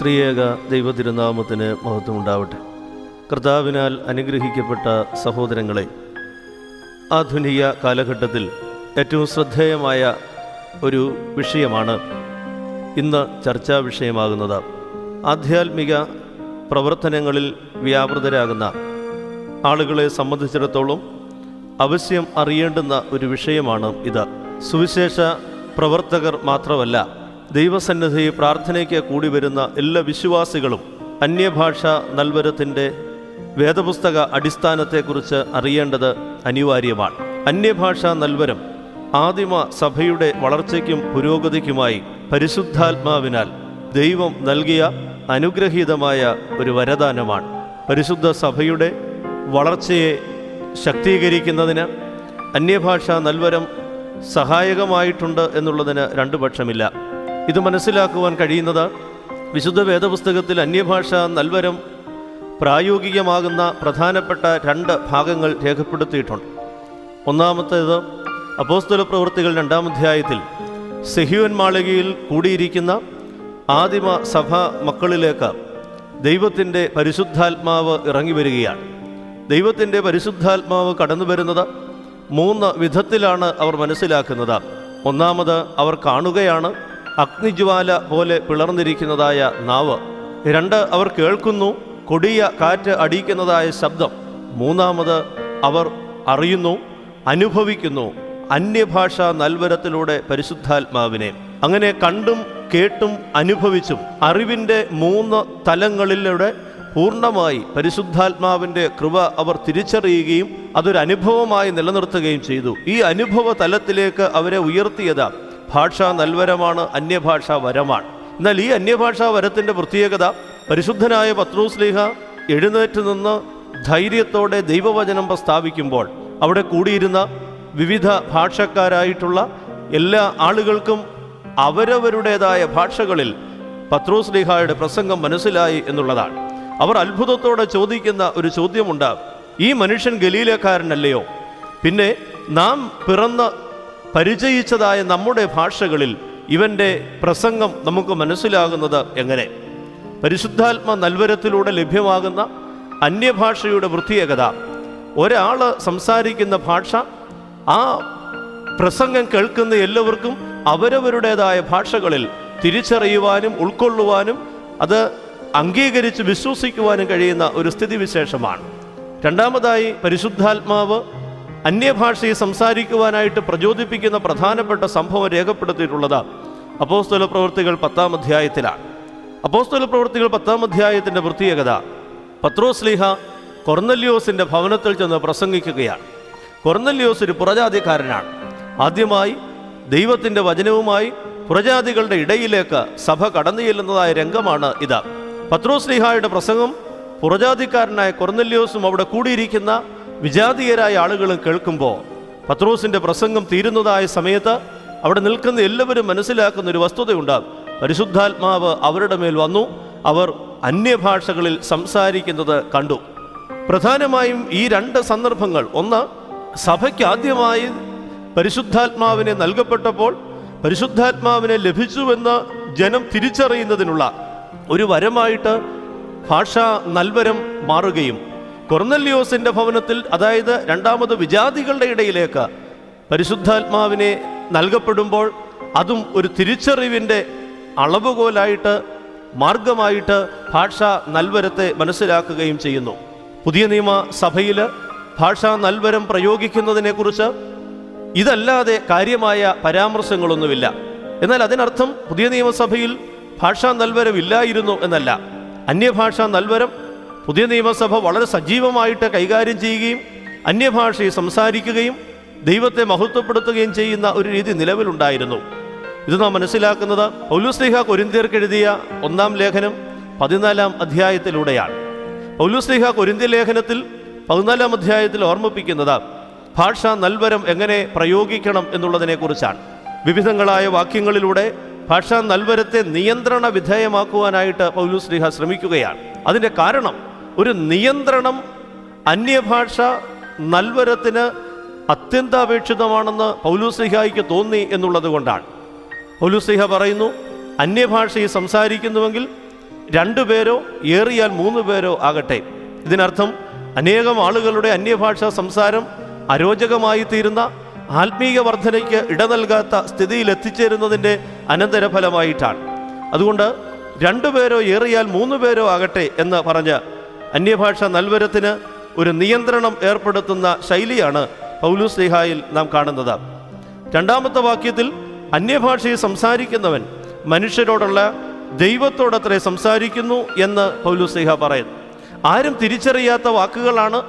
ത്രിയേക ദൈവതിരുനാമത്തിന് മഹത്വമുണ്ടാവട്ടെ. കർത്താവിനാൽ അനുഗ്രഹിക്കപ്പെട്ട സഹോദരങ്ങളെ ആധുനിക കാലഘട്ടത്തിൽ ഏറ്റവും ശ്രദ്ധേയമായ ഒരു വിഷയമാണ് ഇന്ന് ചർച്ചാ വിഷയമാകുന്നത്. ആധ്യാത്മിക പ്രവർത്തനങ്ങളിൽ വ്യാപൃതരാകുന്ന ആളുകളെ സംബന്ധിച്ചിടത്തോളം അവശ്യം അറിയേണ്ടുന്ന ഒരു വിഷയമാണ് ഇത്. സുവിശേഷ പ്രവർത്തകർ മാത്രമല്ല ദൈവസന്നിധി പ്രാർത്ഥനയ്ക്ക് കൂടി വരുന്ന എല്ലാ വിശ്വാസികളും അന്യഭാഷ നൽവരത്തിന്റെ വേദപുസ്തക അടിസ്ഥാനത്തെക്കുറിച്ച് അറിയേണ്ടത് അനിവാര്യമാണ്. അന്യഭാഷ നൽവരം ആദിമ സഭയുടെ വളർച്ചയ്ക്കും പുരോഗതിക്കുമായി പരിശുദ്ധാത്മാവിനാൽ ദൈവം നൽകിയ അനുഗ്രഹീതമായ ഒരു വരദാനമാണ്. പരിശുദ്ധ സഭയുടെ വളർച്ചയെ ശക്തീകരിക്കുന്നതിന് അന്യഭാഷ നൽവരം സഹായകമായിട്ടുണ്ട് എന്നുള്ളതിന് രണ്ടു പക്ഷമില്ല. ഇത് മനസ്സിലാക്കുവാൻ കഴിയുന്നത് വിശുദ്ധ വേദപുസ്തകത്തിൽ അന്യഭാഷ നൽവരം പ്രായോഗികമാകുന്ന പ്രധാനപ്പെട്ട രണ്ട് ഭാഗങ്ങൾ രേഖപ്പെടുത്തിയിട്ടുണ്ട്. ഒന്നാമത്തേത് അപ്പോസ്തല പ്രവൃത്തികൾ രണ്ടാം അധ്യായത്തിൽ സെഹ്യുവൻ മാളികയിൽ കൂടിയിരിക്കുന്ന ആദിമ സഭ മക്കളിലേക്ക് ദൈവത്തിന്റെ പരിശുദ്ധാത്മാവ് ഇറങ്ങി വരികയാണ്. ദൈവത്തിന്റെ പരിശുദ്ധാത്മാവ് കടന്നു വരുന്നത് മൂന്ന് വിധത്തിലാണ് അവർ മനസ്സിലാക്കുന്നത്. ഒന്നാമത് അവർ കാണുകയാണ് അഗ്നിജ്വാല പോലെ പിളർന്നിരിക്കുന്നതായ നാവ്. രണ്ട് അവർ കേൾക്കുന്നു കൊടിയ കാറ്റ് അടിക്കുന്നതായ ശബ്ദം. മൂന്നാമത് അവർ അറിയുന്നു അനുഭവിക്കുന്നു അന്യഭാഷ നൽവരത്തിലൂടെ പരിശുദ്ധാത്മാവിനെ. അങ്ങനെ കണ്ടും കേട്ടും അനുഭവിച്ചും അറിവിന്റെ മൂന്ന് തലങ്ങളിലൂടെ പൂർണമായി പരിശുദ്ധാത്മാവിന്റെ കൃപ അവർ തിരിച്ചറിയുകയും അതൊരു അനുഭവമായി നിലനിർത്തുകയും ചെയ്തു. ഈ അനുഭവ തലത്തിലേക്ക് അവരെ ഉയർത്തിയത് ഭാഷാ നൽവരമാണ് അന്യഭാഷ വരമാണ്. എന്നാൽ ഈ അന്യഭാഷാ വരത്തിന്റെ പ്രത്യേകത പരിശുദ്ധനായ പത്രൂസ്ലിഹ എഴുന്നേറ്റ് നിന്ന് ധൈര്യത്തോടെ ദൈവവചനം പ്രസ്താവിക്കുമ്പോൾ അവിടെ കൂടിയിരുന്ന വിവിധ ഭാഷക്കാരായിട്ടുള്ള എല്ലാ ആളുകൾക്കും അവരവരുടേതായ ഭാഷകളിൽ പത്രോസ്ലിഹായുടെ പ്രസംഗം മനസ്സിലായി എന്നുള്ളതാണ്. അവർ അത്ഭുതത്തോടെ ചോദിക്കുന്ന ഒരു ചോദ്യമുണ്ട്. ഈ മനുഷ്യൻ ഗലീലക്കാരനല്ലയോ? പിന്നെ നാം പിറന്ന് പരിചയിച്ചതായ നമ്മുടെ ഭാഷകളിൽ ഇവന്റെ പ്രസംഗം നമുക്ക് മനസ്സിലാകുന്നത് എങ്ങനെ? പരിശുദ്ധാത്മ നൽവരത്തിലൂടെ ലഭ്യമാകുന്ന അന്യഭാഷയുടെ പ്രത്യേകത ഒരാൾ സംസാരിക്കുന്ന ഭാഷ ആ പ്രസംഗം കേൾക്കുന്ന എല്ലാവർക്കും അവരവരുടേതായ ഭാഷകളിൽ തിരിച്ചറിയുവാനും ഉൾക്കൊള്ളുവാനും അത് അംഗീകരിച്ച് വിശ്വസിക്കുവാനും കഴിയുന്ന ഒരു സ്ഥിതിവിശേഷമാണ്. രണ്ടാമതായി പരിശുദ്ധാത്മാവ് അന്യഭാഷയെ സംസാരിക്കുവാനായിട്ട് പ്രചോദിപ്പിക്കുന്ന പ്രധാനപ്പെട്ട സംഭവം രേഖപ്പെടുത്തിയിട്ടുള്ളത് അപ്പോസ്തല പ്രവൃത്തികൾ പത്താം അധ്യായത്തിലാണ്. അപ്പോസ്തല പ്രവൃത്തികൾ പത്താം അധ്യായത്തിന്റെ പ്രത്യേകത പത്രോസ്ലിഹ കൊർന്നല്യോസിന്റെ ഭവനത്തിൽ ചെന്ന് പ്രസംഗിക്കുകയാണ്. കൊർന്നല്യോസ് ഒരു പുറജാതിക്കാരനാണ്. ആദ്യമായി ദൈവത്തിന്റെ വചനവുമായി പുറജാതികളുടെ ഇടയിലേക്ക് സഭ കടന്നു ചെല്ലുന്നതായ രംഗമാണ് ഇത്. പത്രോസ്ലിഹായുടെ പ്രസംഗം പുറജാതിക്കാരനായ കൊർന്നല്യോസും അവിടെ കൂടിയിരിക്കുന്ന വിജാതീയരായ ആളുകളും കേൾക്കുമ്പോൾ പത്രോസിന്റെ പ്രസംഗം തീരുന്നതായ സമയത്ത് അവിടെ നിൽക്കുന്ന എല്ലാവരും മനസ്സിലാക്കുന്ന ഒരു വസ്തുതയുണ്ടാകും. പരിശുദ്ധാത്മാവ് അവരുടെ മേൽ വന്നു. അവർ അന്യഭാഷകളിൽ സംസാരിക്കുന്നത് കണ്ടു. പ്രധാനമായും ഈ രണ്ട് സന്ദർഭങ്ങൾ. ഒന്ന് സഭയ്ക്ക് ആദ്യമായി പരിശുദ്ധാത്മാവിനെ നൽകപ്പെട്ടപ്പോൾ പരിശുദ്ധാത്മാവിനെ ലഭിച്ചുവെന്ന് ജനം തിരിച്ചറിയുന്നതിനുള്ള ഒരു വരമായിട്ട് ഭാഷാ നൽവരം മാറുകയും കൊർന്നല്യോസിന്റെ ഭവനത്തിൽ അതായത് രണ്ടാമത് വിജാതികളുടെ ഇടയിലേക്ക് പരിശുദ്ധാത്മാവിനെ നൽകപ്പെടുമ്പോൾ അതും ഒരു തിരിച്ചറിവിന്റെ അളവുകോലായിട്ട് മാർഗമായിട്ട് ഭാഷ നൽവരത്തെ മനസ്സിലാക്കുകയും ചെയ്യുന്നു. പുതിയ നിയമ സഭയിൽ ഭാഷാ നൽവരം പ്രയോഗിക്കുന്നതിനെക്കുറിച്ച് ഇതല്ലാതെ കാര്യമായ പരാമർശങ്ങളൊന്നുമില്ല. എന്നാൽ അതിനർത്ഥം പുതിയ നിയമസഭയിൽ ഭാഷാ നൽവരം ഇല്ലായിരുന്നു എന്നല്ല. അന്യഭാഷാ നൽവരം പുതിയ നിയമസഭ വളരെ സജീവമായിട്ട് കൈകാര്യം ചെയ്യുകയും അന്യഭാഷയെ സംസാരിക്കുകയും ദൈവത്തെ മഹത്വപ്പെടുത്തുകയും ചെയ്യുന്ന ഒരു രീതി നിലവിലുണ്ടായിരുന്നു. ഇത് നാം മനസ്സിലാക്കുന്നത് പൗലുസ്ലിഹ കൊരിന്തിയർക്കെഴുതിയ ഒന്നാം ലേഖനം പതിനാലാം അധ്യായത്തിലൂടെയാണ്. പൗലുസ്ലിഹ കൊരിന്ത്യ ലേഖനത്തിൽ പതിനാലാം അധ്യായത്തിൽ ഓർമ്മിപ്പിക്കുന്നത് ഭാഷ നൽവരം എങ്ങനെ പ്രയോഗിക്കണം എന്നുള്ളതിനെക്കുറിച്ചാണ്. വിവിധങ്ങളായ വാക്യങ്ങളിലൂടെ ഭാഷാ നൽവരത്തെ നിയന്ത്രണ വിധേയമാക്കുവാനായിട്ട് പൗലുസ്ലിഹ ശ്രമിക്കുകയാണ്. അതിന്റെ കാരണം ഒരു നിയന്ത്രണം അന്യഭാഷ നൽവരത്തിന് അത്യന്താപേക്ഷിതമാണെന്ന് പൗലുസ്ലിഹായിക്ക് തോന്നി എന്നുള്ളത് കൊണ്ടാണ്. പൗലുസ്ലിഹ പറയുന്നു അന്യഭാഷയെ സംസാരിക്കുന്നുവെങ്കിൽ രണ്ടു പേരോ ഏറിയാൽ മൂന്ന് പേരോ ആകട്ടെ. ഇതിനർത്ഥം അനേകം ആളുകളുടെ അന്യഭാഷാ സംസാരം അരോചകമായി തീരുന്ന ആത്മീയ വർധനയ്ക്ക് ഇട നൽകാത്ത സ്ഥിതിയിൽ എത്തിച്ചേരുന്നതിന്റെ അനന്തരഫലമായിട്ടാണ്. അതുകൊണ്ട് രണ്ടു പേരോ ഏറിയാൽ മൂന്ന് പേരോ ആകട്ടെ എന്ന് പറഞ്ഞ് അന്യഭാഷ നൽവരത്തിന് ഒരു നിയന്ത്രണം ഏർപ്പെടുത്തുന്ന ശൈലിയാണ് പൗലൂസ് ലിഹായിൽ നാം കാണുന്നത്. രണ്ടാമത്തെ വാക്യത്തിൽ അന്യഭാഷയെ സംസാരിക്കുന്നവൻ മനുഷ്യരോടുള്ള ദൈവത്തോടത്രേ സംസാരിക്കുന്നു എന്ന് പൗലൂസ് ലിഹ പറയുന്നു ആരും തിരിച്ചറിയാത്ത വാക്കുകളാണ്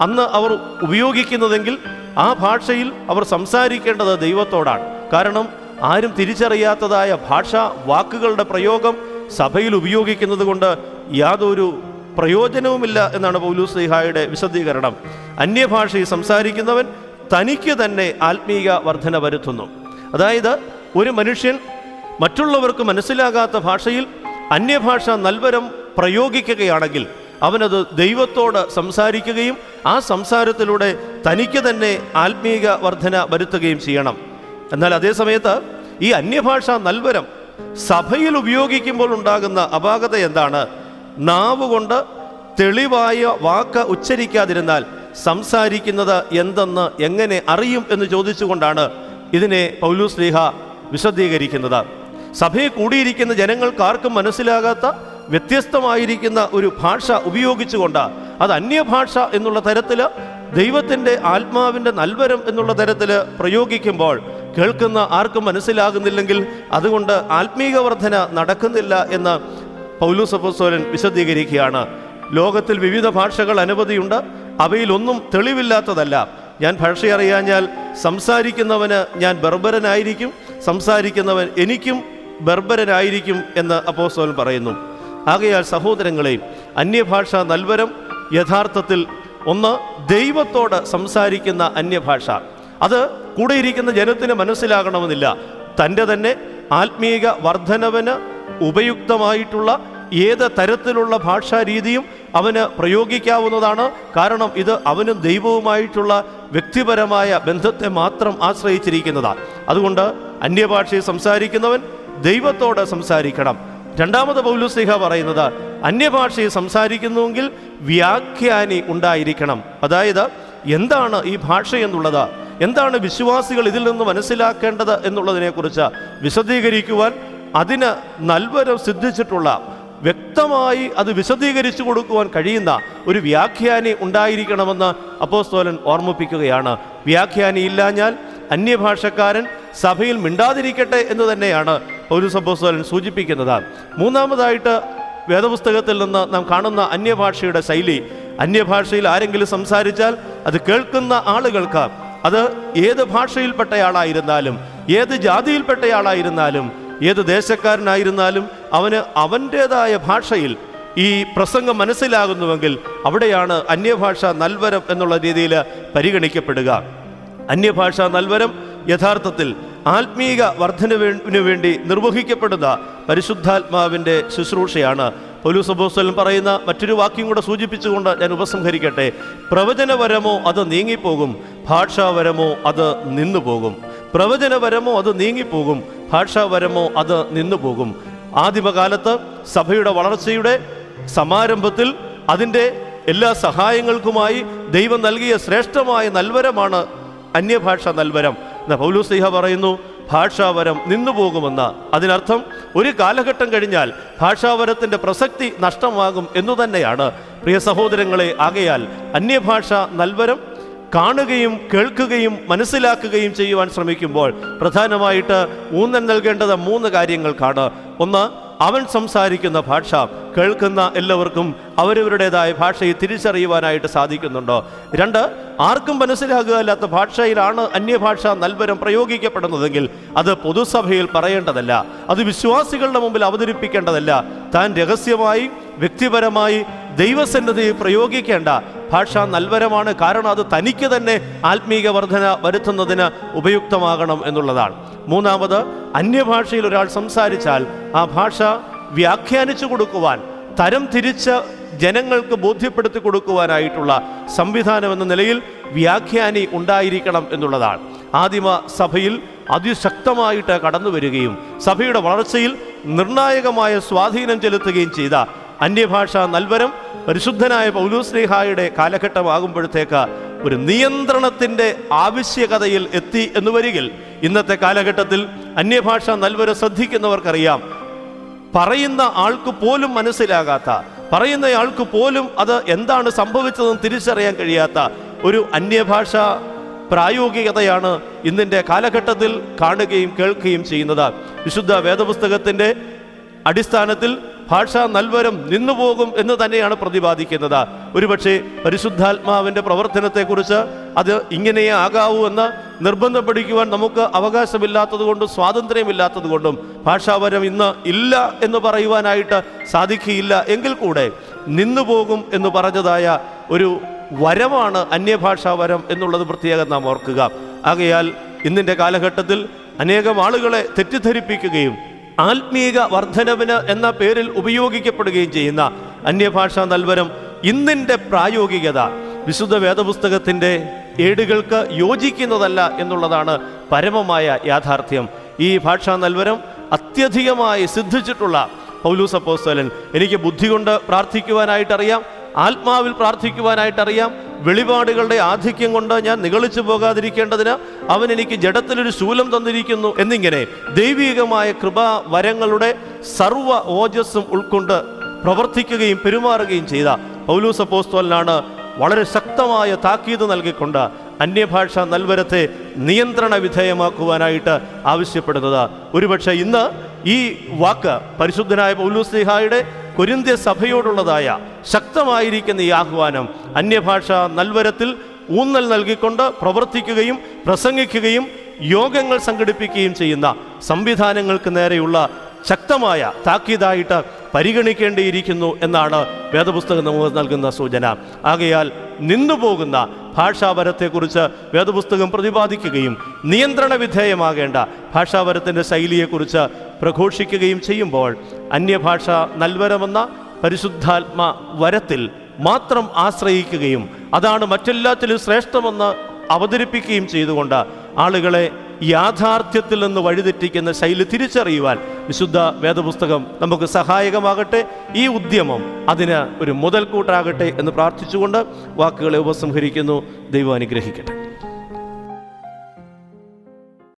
അന്ന് അവർ ഉപയോഗിക്കുന്നതെങ്കിൽ ആ ഭാഷയിൽ അവർ സംസാരിക്കേണ്ടത് ദൈവത്തോടാണ്. കാരണം ആരും തിരിച്ചറിയാത്തതായ ഭാഷ വാക്കുകളുടെ പ്രയോഗം സഭയിൽ ഉപയോഗിക്കുന്നത് കൊണ്ട് യാതൊരു പ്രയോജനവുമില്ല എന്നാണ് പൗലൂസ് സ്ലിഹായുടെ വിശദീകരണം. അന്യഭാഷയിൽ സംസാരിക്കുന്നവൻ തനിക്ക് തന്നെ ആത്മീയ വർധന വരുത്തുന്നു. അതായത് ഒരു മനുഷ്യൻ മറ്റുള്ളവർക്ക് മനസ്സിലാകാത്ത ഭാഷയിൽ അന്യഭാഷ നൽവരം പ്രയോഗിക്കുകയാണെങ്കിൽ അവനത് ദൈവത്തോട് സംസാരിക്കുകയും ആ സംസാരത്തിലൂടെ തനിക്ക് തന്നെ ആത്മീക വർധന വരുത്തുകയും ചെയ്യണം. എന്നാൽ അതേ സമയത്ത് ഈ അന്യഭാഷ നൽവരം സഭയിൽ ഉപയോഗിക്കുമ്പോൾ ഉണ്ടാകുന്ന അപാകത എന്താണ്? നാവ് കൊണ്ട് തെളിവായ വാക്ക് ഉച്ചരിക്കാതിരുന്നാൽ സംസാരിക്കുന്നത് എന്തെന്ന് എങ്ങനെ അറിയും എന്ന് ചോദിച്ചുകൊണ്ടാണ് ഇതിനെ പൗലൂസ് ലീഹ വിശദീകരിക്കുന്നത്. സഭയെ കൂടിയിരിക്കുന്ന ജനങ്ങൾക്ക് ആർക്കും മനസ്സിലാകാത്ത വ്യത്യസ്തമായിരിക്കുന്ന ഒരു ഭാഷ ഉപയോഗിച്ചുകൊണ്ട് അത് അന്യഭാഷ എന്നുള്ള തരത്തിൽ ദൈവത്തിന്റെ ആത്മാവിന്റെ നൽവരം എന്നുള്ള തരത്തിൽ പ്രയോഗിക്കുമ്പോൾ കേൾക്കുന്ന ആർക്കും മനസ്സിലാകുന്നില്ലെങ്കിൽ അതുകൊണ്ട് ആത്മീക വർധന നടക്കുന്നില്ല എന്ന് പൗലൂസ് അപ്പോസ്തലൻ വിശദീകരിക്കുകയാണ്. ലോകത്തിൽ വിവിധ ഭാഷകൾ അനവധിയുണ്ട് അവയിലൊന്നും തെളിവില്ലാത്തതല്ല. ഞാൻ ഭാഷ അറിയാഞ്ഞാൽ സംസാരിക്കുന്നവന് ഞാൻ ബർബരനായിരിക്കും സംസാരിക്കുന്നവൻ എനിക്കും ബർബരനായിരിക്കും എന്ന് അപ്പോസ്തലൻ പറയുന്നു. ആകയാൽ സഹോദരങ്ങളെ അന്യഭാഷ നൽവരം യഥാർത്ഥത്തിൽ ഒന്ന് ദൈവത്തോട് സംസാരിക്കുന്ന അന്യഭാഷ. അത് കൂടെയിരിക്കുന്ന ജനത്തിന് മനസ്സിലാകണമെന്നില്ല. തന്റെ തന്നെ ആത്മീക വർധനവന് ഉപയുക്തമായിട്ടുള്ള ഏത് തരത്തിലുള്ള ഭാഷാരീതിയും അവന് പ്രയോഗിക്കാവുന്നതാണ്. കാരണം ഇത് അവനും ദൈവവുമായിട്ടുള്ള വ്യക്തിപരമായ ബന്ധത്തെ മാത്രം ആശ്രയിച്ചിരിക്കുന്നതാണ്. അതുകൊണ്ട് അന്യഭാഷയിൽ സംസാരിക്കുന്നവൻ ദൈവത്തോട് സംസാരിക്കണം. രണ്ടാമത് പൗലുസ്ലിഹ പറയുന്നത് അന്യഭാഷയിൽ സംസാരിക്കുന്നുവെങ്കിൽ വ്യാഖ്യാനി ഉണ്ടായിരിക്കണം. അതായത് എന്താണ് ഈ ഭാഷ എന്നുള്ളത്? എന്താണ് വിശ്വാസികൾ ഇതിൽ നിന്ന് മനസ്സിലാക്കേണ്ടത് എന്നുള്ളതിനെക്കുറിച്ച് വിശദീകരിക്കുവാൻ അതിന് നൽവരം സിദ്ധിച്ചിട്ടുള്ള വ്യക്തമായി അത് വിശദീകരിച്ചു കൊടുക്കുവാൻ കഴിയുന്ന ഒരു വ്യാഖ്യാനി ഉണ്ടായിരിക്കണമെന്ന് അപ്പോസ്തോലൻ ഓർമ്മിപ്പിക്കുകയാണ്. വ്യാഖ്യാനി ഇല്ലാഞ്ഞാൽ അന്യഭാഷക്കാരൻ സഭയിൽ മിണ്ടാതിരിക്കട്ടെ എന്ന് തന്നെയാണ് ഒരു അപ്പോസ്തോലൻ സൂചിപ്പിക്കുന്നത്. മൂന്നാമതായിട്ട് വേദപുസ്തകത്തിൽ നിന്ന് നാം കാണുന്ന അന്യഭാഷയുടെ ശൈലി അന്യഭാഷയിൽ ആരെങ്കിലും സംസാരിച്ചാൽ അത് കേൾക്കുന്ന ആളുകൾക്ക് അത് ഏത് ഭാഷയിൽപ്പെട്ടയാളായിരുന്നാലും ഏത് ജാതിയിൽപ്പെട്ടയാളായിരുന്നാലും ഏത് ദേശക്കാരനായിരുന്നാലും അവന് അവന്റേതായ ഭാഷയിൽ ഈ പ്രസംഗം മനസ്സിലാകുന്നുവെങ്കിൽ അവിടെയാണ് അന്യഭാഷ നൽവരം എന്നുള്ള രീതിയിൽ പരിഗണിക്കപ്പെടുക. അന്യഭാഷ നൽവരം യഥാർത്ഥത്തിൽ ആത്മീക വർധനവിനു വേണ്ടി നിർവഹിക്കപ്പെടുന്ന പരിശുദ്ധാത്മാവിന്റെ ശുശ്രൂഷയാണ്. പൊലൂസബോസ്വലൻ പറയുന്ന മറ്റൊരു വാക്യം കൂടെ സൂചിപ്പിച്ചുകൊണ്ട് ഞാൻ ഉപസംഹരിക്കട്ടെ. പ്രവചനവരമോ അത് നീങ്ങിപ്പോകും ഭാഷാവരമോ അത് നിന്നുപോകും. പ്രവചനവരമോ അത് നീങ്ങിപ്പോകും ഭാഷാവരമോ അത് നിന്നുപോകും. ആദിമകാലത്ത് സഭയുടെ വളർച്ചയുടെ സമാരംഭത്തിൽ അതിന്റെ എല്ലാ സഹായങ്ങൾക്കുമായി ദൈവം നൽകിയ ശ്രേഷ്ഠമായ നൽവരമാണ് അന്യഭാഷ നൽവരം. എന്ന പൗലൂസ്ലിഹ പറയുന്നു ഭാഷാവരം നിന്നുപോകുമെന്ന്. അതിനർത്ഥം ഒരു കാലഘട്ടം കഴിഞ്ഞാൽ ഭാഷാവരത്തിന്റെ പ്രസക്തി നഷ്ടമാകും എന്നു തന്നെയാണ് പ്രിയ സഹോദരങ്ങളെ ആകയാൽ അന്യഭാഷ നൽവരം കാണുകയും കേൾക്കുകയും മനസ്സിലാക്കുകയും ചെയ്യുവാൻ ശ്രമിക്കുമ്പോൾ പ്രധാനമായിട്ട് ഊന്നൽ നൽകേണ്ടത് മൂന്ന് കാര്യങ്ങൾക്കാണ്. ഒന്ന് അവൻ സംസാരിക്കുന്ന ഭാഷ. കേൾക്കുന്ന എല്ലാവർക്കും അവരവരുടേതായ ഭാഷയെ തിരിച്ചറിയുവാനായിട്ട് സാധിക്കുന്നുണ്ടോ? രണ്ട് ആർക്കും മനസ്സിലാകുകയല്ലാത്ത ഭാഷയിലാണ് അന്യഭാഷ നൽവരം പ്രയോഗിക്കപ്പെടുന്നതെങ്കിൽ അത് പൊതുസഭയിൽ പറയേണ്ടതല്ല. അത് വിശ്വാസികളുടെ മുമ്പിൽ അവതരിപ്പിക്കേണ്ടതല്ല. താൻ രഹസ്യമായി വ്യക്തിപരമായി ദൈവസന്നദ്ധയിൽ പ്രയോഗിക്കേണ്ട ഭാഷ നൽവരമാണ്. കാരണം അത് തനിക്ക് തന്നെ ആത്മീക വർധന വരുത്തുന്നതിന് ഉപയുക്തമാകണം എന്നുള്ളതാണ്. മൂന്നാമത് അന്യഭാഷയിൽ ഒരാൾ സംസാരിച്ചാൽ ആ ഭാഷ വ്യാഖ്യാനിച്ചു കൊടുക്കുവാൻ തരം തിരിച്ച് ജനങ്ങൾക്ക് ബോധ്യപ്പെടുത്തി കൊടുക്കുവാനായിട്ടുള്ള സംവിധാനം എന്ന നിലയിൽ വ്യാഖ്യാനി ഉണ്ടായിരിക്കണം എന്നുള്ളതാണ്. ആദിമ സഭയിൽ അതിശക്തമായിട്ട് കടന്നു വരികയും സഭയുടെ വളർച്ചയിൽ നിർണായകമായ സ്വാധീനം ചെലുത്തുകയും ചെയ്ത അന്യഭാഷാ നൽവരം പരിശുദ്ധനായ പൗലൂസ്ലിഹായുടെ കാലഘട്ടമാകുമ്പോഴത്തേക്ക് ഒരു നിയന്ത്രണത്തിന്റെ ആവശ്യകതയിൽ എത്തി എന്ന് വരികിൽ ഇന്നത്തെ കാലഘട്ടത്തിൽ അന്യഭാഷ നൽവരം ശ്രദ്ധിക്കുന്നവർക്കറിയാം. പറയുന്ന ആൾക്ക് പോലും മനസ്സിലാകാത്ത പറയുന്നയാൾക്ക് പോലും അത് എന്താണ് സംഭവിച്ചതെന്ന് തിരിച്ചറിയാൻ കഴിയാത്ത ഒരു അന്യഭാഷ പ്രായോഗികതയാണ് ഇന്നിന്റെ കാലഘട്ടത്തിൽ കാണുകയും കേൾക്കുകയും ചെയ്യുന്നത്. വിശുദ്ധ വേദപുസ്തകത്തിന്റെ അടിസ്ഥാനത്തിൽ ഭാഷ നൽവരം നിന്നുപോകും എന്ന് തന്നെയാണ് പ്രതിപാദിക്കുന്നത്. ഒരുപക്ഷെ പരിശുദ്ധാത്മാവിന്റെ പ്രവർത്തനത്തെക്കുറിച്ച് അത് ഇങ്ങനെയേ ആകാവൂ എന്ന് നിർബന്ധം പിടിക്കുവാൻ നമുക്ക് അവകാശമില്ലാത്തത് കൊണ്ടും സ്വാതന്ത്ര്യമില്ലാത്തത് കൊണ്ടും ഭാഷാവരം ഇന്ന് ഇല്ല എന്ന് പറയുവാനായിട്ട് സാധിക്കുകയില്ല എങ്കിൽ കൂടെ നിന്നുപോകും എന്ന് പറഞ്ഞതായ ഒരു വരമാണ് അന്യഭാഷാവരം എന്നുള്ളത് പ്രത്യേകം നാം ഓർക്കുക. ആകയാൽ ഇന്നിന്റെ കാലഘട്ടത്തിൽ അനേകം ആളുകളെ തെറ്റിദ്ധരിപ്പിക്കുകയും ആത്മീക വർധനവിന് എന്ന പേരിൽ ഉപയോഗിക്കപ്പെടുകയും ചെയ്യുന്ന അന്യഭാഷാ നൽവരം ഇന്നിന്റെ പ്രായോഗികത. വിശുദ്ധ വേദപുസ്തകത്തിന്റെ ഏടുകൾക്ക് യോജിക്കുന്നതല്ല എന്നുള്ളതാണ് പരമമായ യാഥാർത്ഥ്യം. ഈ ഭാഷാ നൽവരം അത്യധികമായി സിദ്ധിച്ചിട്ടുള്ള പൗലൂസ് അപ്പോസ്തലൻ എനിക്ക് ബുദ്ധി കൊണ്ട് പ്രാർത്ഥിക്കുവാനായിട്ടറിയാം ആത്മാവിൽ പ്രാർത്ഥിക്കുവാനായിട്ടറിയാം വെളിപാടുകളുടെ ആധിക്യം കൊണ്ട് ഞാൻ നിഗളിച്ചു പോകാതിരിക്കേണ്ടതിന് അവൻ എനിക്ക് ജഡത്തിലൊരു ശൂലം തന്നിരിക്കുന്നു എന്നിങ്ങനെ ദൈവികമായ കൃപാ വരങ്ങളുടെ സർവ ഓജസ്സും ഉൾക്കൊണ്ട് പ്രവർത്തിക്കുകയും പെരുമാറുകയും ചെയ്ത പൗലൂസ് പോസ്തോലിനാണ് വളരെ ശക്തമായ താക്കീത് നൽകിക്കൊണ്ട് അന്യഭാഷ നൽവരത്തെ നിയന്ത്രണ വിധേയമാക്കുവാനായിട്ട് ആവശ്യപ്പെടുന്നത്. ഒരുപക്ഷെ ഇന്ന് ഈ വാക്ക് പരിശുദ്ധനായ പൗലൂസ്ലിഹായുടെ കൊരിന്ത്യ സഭയോടുള്ളതായ ശക്തമായിരിക്കുന്ന ഈ ആഹ്വാനം അന്യഭാഷ നൽവരത്തിൽ ഊന്നൽ നൽകിക്കൊണ്ട് പ്രവർത്തിക്കുകയും പ്രസംഗിക്കുകയും യോഗങ്ങൾ സംഘടിപ്പിക്കുകയും ചെയ്യുന്ന സംവിധാനങ്ങൾക്ക് നേരെയുള്ള ശക്തമായ താക്കീതായിട്ട് പരിഗണിക്കേണ്ടിയിരിക്കുന്നു എന്നാണ് വേദപുസ്തകം നമുക്ക് നൽകുന്ന സൂചന. ആകയാൽ നിന്നുപോകുന്ന ഭാഷാപരത്തെക്കുറിച്ച് വേദപുസ്തകം പ്രതിപാദിക്കുകയും നിയന്ത്രണ വിധേയമാകേണ്ട ഭാഷാപരത്തിന്റെ ശൈലിയെക്കുറിച്ച് പ്രഘോഷിക്കുകയും ചെയ്യുമ്പോൾ അന്യഭാഷ നൽവരമെന്ന പരിശുദ്ധാത്മ വരത്തിൽ മാത്രം ആശ്രയിക്കുകയും അതാണ് മറ്റെല്ലാത്തിലും ശ്രേഷ്ഠമെന്ന് അവതരിപ്പിക്കുകയും ചെയ്തുകൊണ്ട് ആളുകളെ യാഥാർത്ഥ്യത്തിൽ നിന്ന് വഴിതെറ്റിക്കുന്ന ശൈലി തിരിച്ചറിയുവാൻ വിശുദ്ധ വേദപുസ്തകം നമുക്ക് സഹായകമാകട്ടെ. ഈ ഉദ്യമം അതിന് ഒരു മുതൽക്കൂട്ടാകട്ടെ എന്ന് പ്രാർത്ഥിച്ചുകൊണ്ട് വാക്കുകളെ ഉപസംഹരിക്കുന്നു. ദൈവം അനുഗ്രഹിക്കട്ടെ.